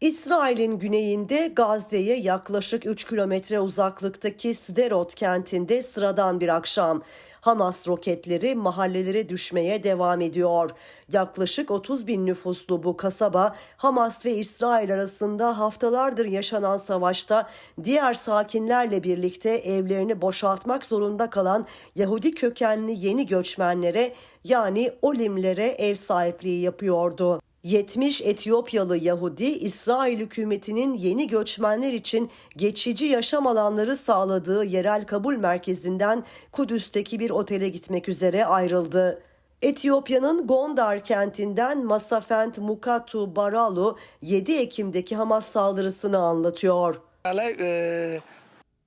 İsrail'in güneyinde Gazze'ye yaklaşık 3 kilometre uzaklıktaki Sderot kentinde sıradan bir akşam. Hamas roketleri mahallelere düşmeye devam ediyor. Yaklaşık 30 bin nüfuslu bu kasaba Hamas ve İsrail arasında haftalardır yaşanan savaşta diğer sakinlerle birlikte evlerini boşaltmak zorunda kalan Yahudi kökenli yeni göçmenlere yani Olimlere ev sahipliği yapıyordu. 70 Etiyopyalı Yahudi, İsrail hükümetinin yeni göçmenler için geçici yaşam alanları sağladığı yerel kabul merkezinden Kudüs'teki bir otele gitmek üzere ayrıldı. Etiyopya'nın Gondar kentinden Masafent Mukatu Baralu 7 Ekim'deki Hamas saldırısını anlatıyor.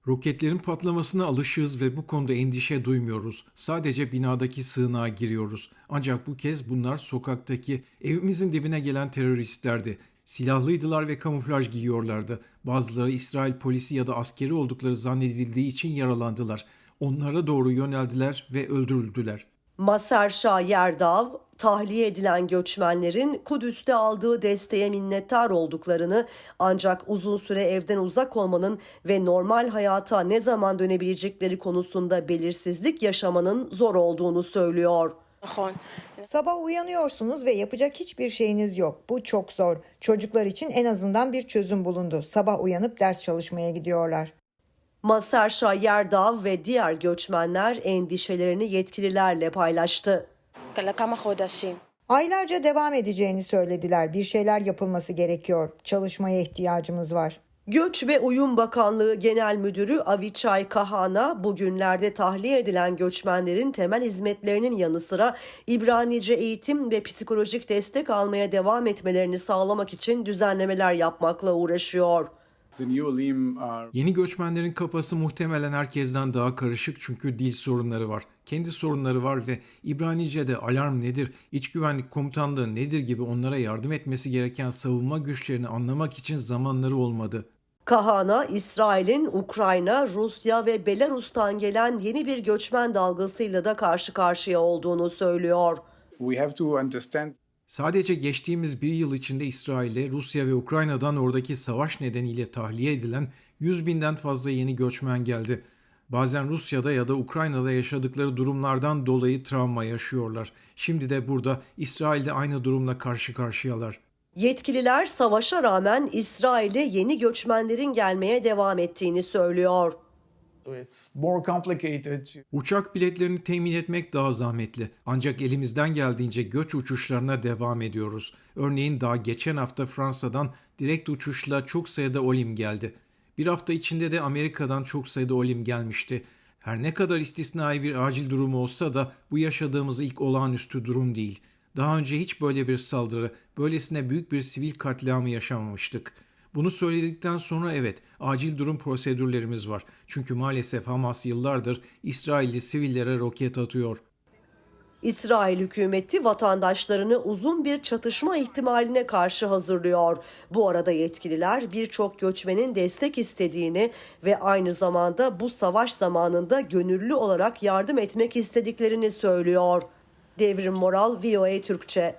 Roketlerin patlamasına alışığız ve bu konuda endişe duymuyoruz. Sadece binadaki sığınağa giriyoruz. Ancak bu kez bunlar sokaktaki evimizin dibine gelen teröristlerdi. Silahlıydılar ve kamuflaj giyiyorlardı. Bazıları İsrail polisi ya da askeri oldukları zannedildiği için yaralandılar. Onlara doğru yöneldiler ve öldürüldüler. Maser Şah Yerdav, tahliye edilen göçmenlerin Kudüs'te aldığı desteğe minnettar olduklarını ancak uzun süre evden uzak olmanın ve normal hayata ne zaman dönebilecekleri konusunda belirsizlik yaşamanın zor olduğunu söylüyor. Sabah uyanıyorsunuz ve yapacak hiçbir şeyiniz yok. Bu çok zor. Çocuklar için en azından bir çözüm bulundu. Sabah uyanıp ders çalışmaya gidiyorlar. Maserşa Yerdav ve diğer göçmenler endişelerini yetkililerle paylaştı. לכמה חודשים. Aylarca devam edeceğini söylediler. Bir şeyler yapılması gerekiyor. Çalışmaya ihtiyacımız var. Göç ve Uyum Bakanlığı Genel Müdürü Avichai Kahana bugünlerde tahliye edilen göçmenlerin temel hizmetlerinin yanı sıra İbranice eğitim ve psikolojik destek almaya devam etmelerini sağlamak için düzenlemeler yapmakla uğraşıyor. Are Yeni göçmenlerin kafası muhtemelen herkesten daha karışık çünkü dil sorunları var. Kendi sorunları var ve İbranice'de alarm nedir, iç güvenlik komutanlığı nedir gibi onlara yardım etmesi gereken savunma güçlerini anlamak için zamanları olmadı. Kahana, İsrail'in Ukrayna, Rusya ve Belarus'tan gelen yeni bir göçmen dalgasıyla da karşı karşıya olduğunu söylüyor. we have to understand Sadece geçtiğimiz bir yıl içinde İsrail'e, Rusya ve Ukrayna'dan oradaki savaş nedeniyle tahliye edilen 100 binden fazla yeni göçmen geldi. Bazen Rusya'da ya da Ukrayna'da yaşadıkları durumlardan dolayı travma yaşıyorlar. Şimdi de burada İsrail'de aynı durumla karşı karşıyalar. Yetkililer savaşa rağmen İsrail'e yeni göçmenlerin gelmeye devam ettiğini söylüyor. Uçak biletlerini temin etmek daha zahmetli. Ancak elimizden geldiğince göç uçuşlarına devam ediyoruz. Örneğin daha geçen hafta Fransa'dan direkt uçuşla çok sayıda olim geldi. Bir hafta içinde de Amerika'dan çok sayıda olim gelmişti. Her ne kadar istisnai bir acil durum olsa da bu yaşadığımız ilk olağanüstü durum değil. Daha önce hiç böyle bir saldırı, böylesine büyük bir sivil katliamı yaşamamıştık. Bunu söyledikten sonra evet, acil durum prosedürlerimiz var. Çünkü maalesef Hamas yıllardır İsrailli sivillere roket atıyor. İsrail hükümeti vatandaşlarını uzun bir çatışma ihtimaline karşı hazırlıyor. Bu arada yetkililer birçok göçmenin destek istediğini ve aynı zamanda bu savaş zamanında gönüllü olarak yardım etmek istediklerini söylüyor. Devrim Moral, VOA Türkçe.